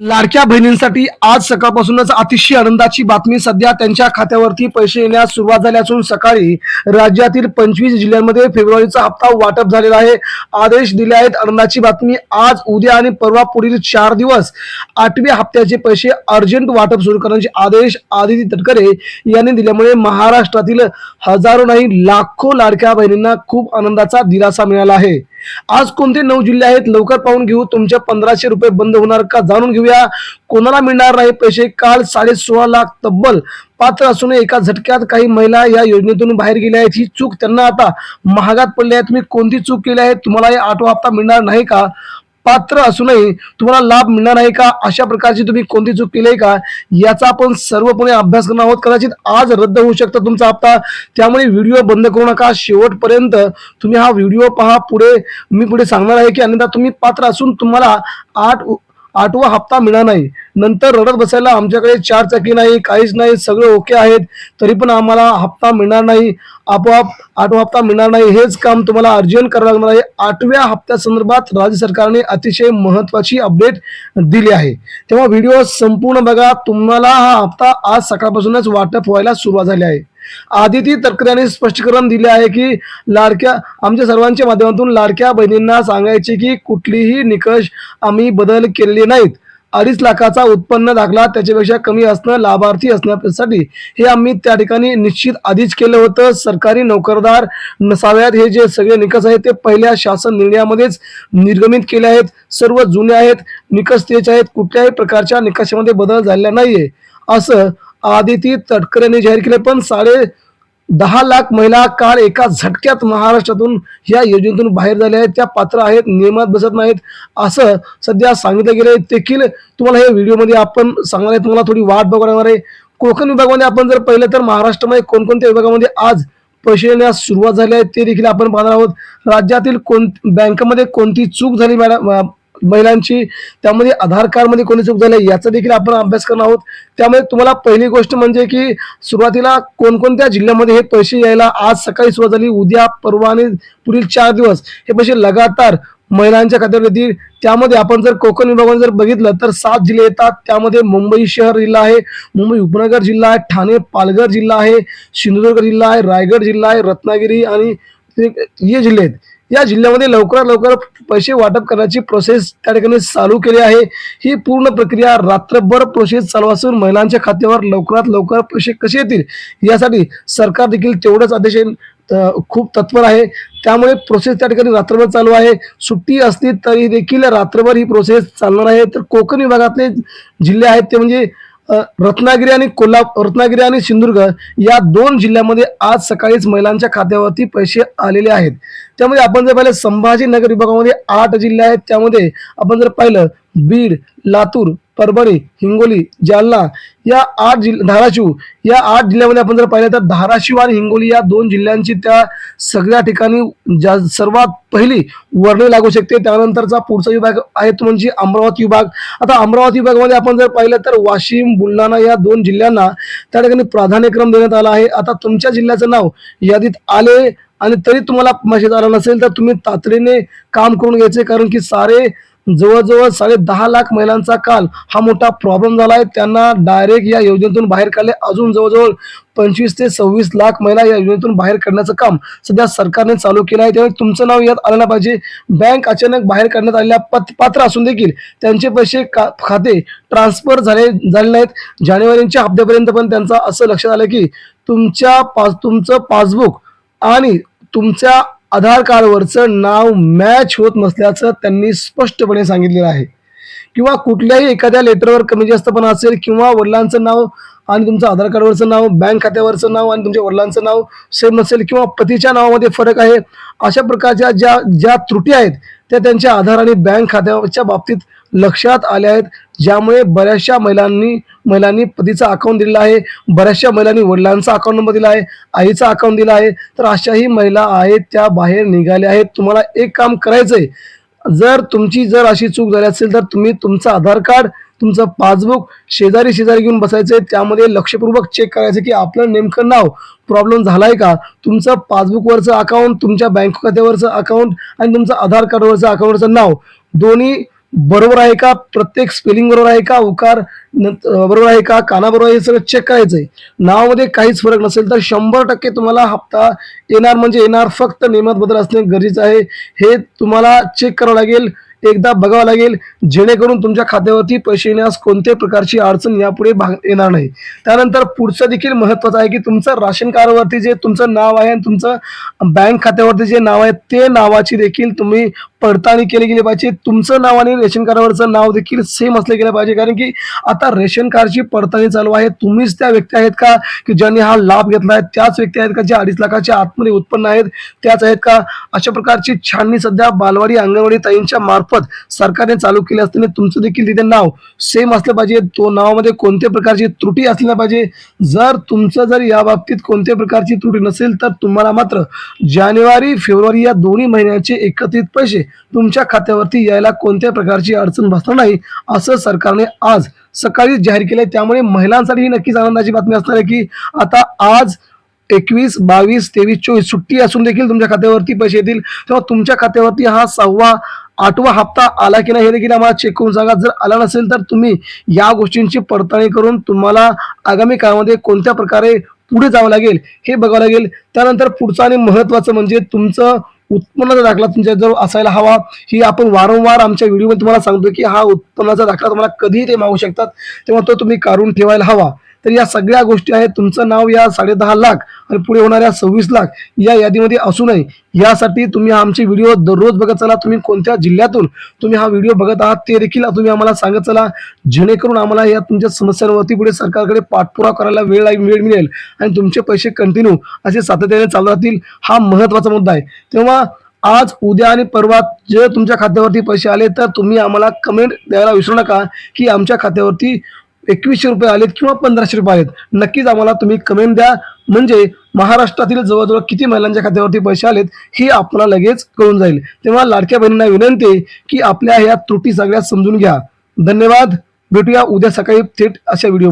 लाडक्या बहिणींसाठी आज सकाळपासूनच अतिशय आनंदाची बातमी. सध्या त्यांच्या खात्यावरती पैसे येण्यास सुरुवात झाली असून सकाळी राज्यातील पंचवीस जिल्ह्यांमध्ये फेब्रुवारीचा हप्ता वाटप झालेला आहे. आदेश दिले आहेत. आनंदाची बातमी आज उद्या आणि परवा पुढील चार दिवस आठव्या हप्त्याचे पैसे अर्जंट वाटप सुरू करण्याचे आदेश आदिती तटकरे यांनी दिल्यामुळे महाराष्ट्रातील हजारो नाही लाखो लाडक्या बहिणींना खूप आनंदाचा दिलासा मिळाला आहे. आज कोणते नऊ जिल्हे आहेत लवकर पाहून घेऊ. तुमचे पंधराशे रुपये बंद होणार का जाणून घेऊया. कोणाला मिळणार नाही पैसे? काल साडे सोळा लाख तब्बल पात्र असून एका झटक्यात काही महिला या योजनेतून बाहेर गेल्या आहेत. ही चूक त्यांना आता महागात पडली आहे. तुम्ही कोणती चूक केली आहे? तुम्हाला हे आठवा हप्ता मिळणार नाही का? पात्र असूनही तुम्हाला लाभ मिळणार नाही का? अशा प्रकारची तुम्ही कोणती चूक केली आहे का? याचा आपण सर्वपणे अभ्यास करणार आहोत. कदाचित आज रद्द होऊ शकतो तुमचा हप्ता. त्यामुळे व्हिडिओ बंद करू नका. शेवटपर्यंत तुम्ही हा व्हिडिओ पहा. पुढे मी पुढे सांगणार आहे की अन्यथा तुम्ही पात्र असून तुम्हाला आठ आठवा हप्ता मिळणार नाही. नंतर रडत बसायला आमच्याकडे चार चाकी नाही काहीच नाही सगळं ओके आहेत. तरी पण आम्हाला हप्ता मिळणार नाही. आपोआप आठवा हप्ता मिळणार नाही. हेच काम तुम्हाला अर्जंट करावं लागणार आहे. आठव्या हप्त्यासंदर्भात राज्य सरकारने अतिशय महत्वाची अपडेट दिली आहे. तेव्हा व्हिडिओ संपूर्ण बघा. तुम्हाला हा हप्ता आज सकाळपासूनच वाटप व्हायला सुरुवात झाली आहे. आदिती तटकरे स्पष्टीकरण दिले आहे की लाडक्या आमच्या सर्वांच्या माध्यमातून लाडक्या बहिणींना सांगायचे की कुठलीही निकष आम्ही बदल केलेले नाहीत. अडीच लाखाचा उत्पन्न दाखला त्याच्यापेक्षा कमी असणं लाभार्थी असण्यासाठी हे आम्ही त्या ठिकाणी निश्चित आधीच केलं होतं. सरकारी नोकरदार नसाव्यात. हे जे सगळे निकष आहेत ते पहिल्या शासन निर्णयामध्येच निर्गमित केले आहेत. सर्व जुने आहेत निकष तेच आहेत. कुठल्याही प्रकारच्या निकषामध्ये बदल झालेला नाहीये. असं आदिती तटकर यांनी जाहीर केले पण साडे दहा लाख महिला काल एका झटक्यात महाराष्ट्रातून या योजनेतून बाहेर झाल्या आहेत. त्या पात्र आहेत नियमात बसत नाहीत. असं सध्या सांगितलं गेलं आहे देखील तुम्हाला हे व्हिडिओमध्ये आपण सांगणार आहे. तुम्हाला थोडी वाट बघणार आहे. कोकण विभागामध्ये आपण जर पाहिलं तर महाराष्ट्रामध्ये कोणकोणत्या विभागामध्ये आज पैसे देण्यास सुरुवात झाली आहे ते देखील आपण पाहणार आहोत. राज्यातील कोण बँकमध्ये कोणती चूक झाली मॅडम महिलांची त्यामध्ये आधार कार्डमध्ये कोणी चूक झाली याचा देखील आपण अभ्यास करणार आहोत. त्यामुळे तुम्हाला पहिली गोष्ट म्हणजे की सुरुवातीला कोणकोणत्या जिल्ह्यामध्ये हे पैसे यायला आज सकाळी सुरुवात झाली उद्या परवा आणि पुढील चार दिवस हे पैसे लगातार महिलांच्या खात्यावर येतील. त्यामध्ये आपण जर कोकण विभागाने जर बघितलं तर सात जिल्हे येतात. त्यामध्ये मुंबई शहर जिल्हा आहे मुंबई उपनगर जिल्हा आहे ठाणे पालघर जिल्हा आहे सिंधुदुर्ग जिल्हा आहे रायगड जिल्हा आहे रत्नागिरी आणि हे जिल्हे आहेत. या जिल्ह्यामध्ये लवकरात लवकर पैसे वाटप करण्याची प्रोसेस त्या ठिकाणी चालू केली आहे. ही पूर्ण प्रक्रिया रात्रभर प्रोसेस चालू असून महिलांच्या खात्यावर लवकरात लवकर पैसे कसे येतील यासाठी सरकार देखील तेवढंच आदेश खूप तत्पर आहे. त्यामुळे प्रोसेस त्या ठिकाणी रात्रभर चालू आहे. सुट्टी असली तरी देखील रात्रभर ही प्रोसेस चालणार आहे. तर कोकण विभागातले जिल्हे आहेत ते म्हणजे रत्नागिरी आणि कोल्हापूर रत्नागिरी आणि सिंधुदुर्ग या दोन जिल्ह्यामध्ये आज सकाळीच महिलांच्या खात्यावरती पैसे आलेले आहेत. त्यामध्ये आपण जर पाहिलं संभाजीनगर विभागामध्ये आठ जिल्हे आहेत. त्यामध्ये आपण जर पाहिलं बीड लातूर परभणी हिंगोली जालना या आठ जिल्हा धाराशिव या आठ जिल्ह्यामध्ये आपण जर पाहिलं तर धाराशिव आणि हिंगोली या दोन जिल्ह्यांची त्या सगळ्या ठिकाणी ज्या सर्वात पहिली वर्णी लागू शकते. त्यानंतरचा पुढचा विभाग आहे तो म्हणजे अमरावती विभाग. आता अमरावती विभागामध्ये आपण जर पाहिलं तर वाशिम बुलढाणा या दोन जिल्ह्यांना त्या ठिकाणी प्राधान्यक्रम देण्यात आला आहे. आता तुमच्या जिल्ह्याचं नाव यादीत आले आणि तरी तुम्हाला मेसेज आला नसेल तर तुम्ही तातडीने काम करून घ्यायचे. कारण की सारे जवळजवळ साडे दहा लाख महिलांचा काल हा मोठा प्रॉब्लेम झाला आहे. त्यांना डायरेक्ट या योजनेतून बाहेर काढले. अजून जवळजवळ पंचवीस ते सव्वीस लाख महिला या योजनेतून बाहेर काढण्याचं काम सध्या सरकारने चालू केलं आहे. त्यामुळे तुमचं नाव यात आलं पाहिजे. बँक अचानक बाहेर काढण्यात आलेल्या पत पात्र असून देखील त्यांचे पैसे का खाते ट्रान्सफर झाले झाले नाहीत. जानेवारीच्या हप्त्यापर्यंत पण त्यांचं असं लक्षात आलं की तुमच्या पास तुमचं पासबुक आणि तुमच्या आधार कार्डवरचं नाव मॅच होत नसल्याचं त्यांनी स्पष्टपणे सांगितलेलं आहे. किंवा कुठल्याही एखाद्या लेटरवर कमी जास्तपणा असेल किंवा वडिलांचं नाव आणि तुमचं आधार कार्डवरचं नाव बँक खात्यावरचं नाव आणि तुमच्या वडिलांचं नाव सेम नसेल किंवा पतीच्या नावामध्ये फरक आहे अशा प्रकारच्या ज्या ज्या त्रुटी आहेत त्या त्यांच्या आधार आणि बँक खात्याच्या बाबतीत लक्षात आल्या आहेत. ज्यामुळे बऱ्याचशा महिलांनी महिलांनी पतीचा अकाउंट दिलेला आहे बऱ्याचशा महिलांनी वडिलांचा अकाउंट नंबर दिला आहे आईचा अकाउंट दिला आहे. तर अशाही महिला आहेत त्या बाहेर निघाल्या आहेत. तुम्हाला एक काम करायचं आहे जर तुमची जर अशी चूक झाली असेल तर तुम्ही तुमचं आधार कार्ड तुमचं पासबुक शेजारी शेजारी घेऊन बसायचंय. त्यामध्ये लक्षपूर्वक चेक करायचं की आपलं नेमकं नाव प्रॉब्लेम झालाय का? तुमचं पासबुकवरचं अकाउंट तुमच्या बँक खात्यावरचं अकाउंट आणि तुमचं आधार कार्डवरचं अकाउंटवरचं नाव. दोन्ही बरोबर आहे का? प्रत्येक स्पेलिंग बरोबर आहे का? उकार बरोबर आहे का? काना बरोबर आहे? हे सगळं चेक करायचंय. नावामध्ये काहीच फरक नसेल तर शंभर टक्के तुम्हाला हप्ता येणार. म्हणजे येणार फक्त नियमात बदल असणे गरजेचं आहे. हे तुम्हाला चेक करावं लागेल. एकदा बघावं लागेल जेणेकरून तुमच्या खात्यावरती पैसे येण्यास कोणत्याही प्रकारची अडचण यापुढे भाग येणार नाही. त्यानंतर पुढचं देखील महत्वाचं आहे की तुमचं राशन कार्डवरती जे तुमचं नाव आहे आणि तुमचं बँक खात्यावरती जे नाव आहे ते नावाची देखील तुम्ही पडताळणी केली गेली पाहिजे. तुमचं नाव आणि रेशन कार्डवरचं नाव देखील सेम असले गेलं पाहिजे कारण की आता रेशन कार्डची पडताळणी चालू आहे. तुम्हीच त्या व्यक्ती आहेत का की ज्यांनी हा लाभ घेतला आहे? त्याच व्यक्ती आहेत का जे अडीच लाखाच्या आतमध्ये उत्पन्न आहेत? त्याच आहेत का? अशा प्रकारची छाननी सध्या बालवाडी अंगणवाडी ताईंच्या मार्फत सरकारने चालू केले असताना तुमचं देखील तिथे नाव सेम असलं पाहिजे. तो नावामध्ये कोणत्या प्रकारची त्रुटी असल्या पाहिजे. जर तुमचं जर या बाबतीत कोणत्या प्रकारची त्रुटी नसेल तर तुम्हाला मात्र जानेवारी फेब्रुवारी या दोन्ही महिन्याचे एकत्रित पैसे तुमच्या खात्यावरती यायला कोणत्या प्रकारची अडचण भासणार नाही असं सरकारने आज सकाळी जाहीर केलंय. त्यामुळे महिलांसाठी ही नक्कीच आनंदाची बातमी असणार आहे की आता आज एकवीस बावीस तेवीस चोवीस सुट्टी असून देखील तुमच्या खात्यावरती पैसे येतील. तेव्हा तुमच्या खात्यावरती हा सहावा आठवा हप्ता आला की नाही हे देखील आम्हाला चेक करून सांगा. जर आला नसेल तर तुम्ही या गोष्टींची पडताळणी करून तुम्हाला आगामी काळामध्ये कोणत्या प्रकारे पुढे जावं लागेल हे बघावं लागेल. त्यानंतर पुढचं आणि महत्वाचं म्हणजे तुमचं उत्पन्नाचा दाखला तुमच्या जर असायला हवा. ही आपण वारंवार आमच्या व्हिडिओमध्ये तुम्हाला सांगतो की हा उत्पन्नाचा दाखला तुम्हाला कधीही ते मागू शकतात. तेव्हा तो तुम्ही काढून ठेवायला हवा. तर या सगळ्या गोष्टी आहेत. तुमचं नाव या साडेदहा लाख आणि पुढे होणाऱ्या सव्वीस लाख या यादीमध्ये असू नये. यासाठी तुम्ही आमचे व्हिडिओ दररोज बघत चला. तुम्ही कोणत्या जिल्ह्यातून तुम्ही हा व्हिडिओ बघत आहात ते देखील तुम्ही आम्हाला सांगत चला. जेणेकरून आम्हाला या तुमच्या समस्यांवरती पुढे सरकारकडे पाठपुरावा करायला वेळ वेळ मिळेल आणि तुमचे पैसे कंटिन्यू असे सातत्याने चालू राहतील हा महत्त्वाचा मुद्दा आहे. तेव्हा आज उद्या आणि परवा जर तुमच्या खात्यावरती पैसे आले तर तुम्ही आम्हाला कमेंट द्यायला विसरू नका की आमच्या खात्यावरती एकवीसशे रुपये आलेत किंवा पंधराशे रुपये आलेत. नक्कीच आम्हाला तुम्ही कमेंट द्या. म्हणजे महाराष्ट्रातील जवळजवळ किती महिलांच्या खात्यावरती पैसे आलेत हे आपल्याला लगेच कळून जाईल. तेव्हा लाडक्या बहिणींना विनंती आहे की आपल्या ह्या त्रुटी सगळ्या समजून घ्या. धन्यवाद. भेटूया उद्या सकाळी थेट अशा व्हिडिओ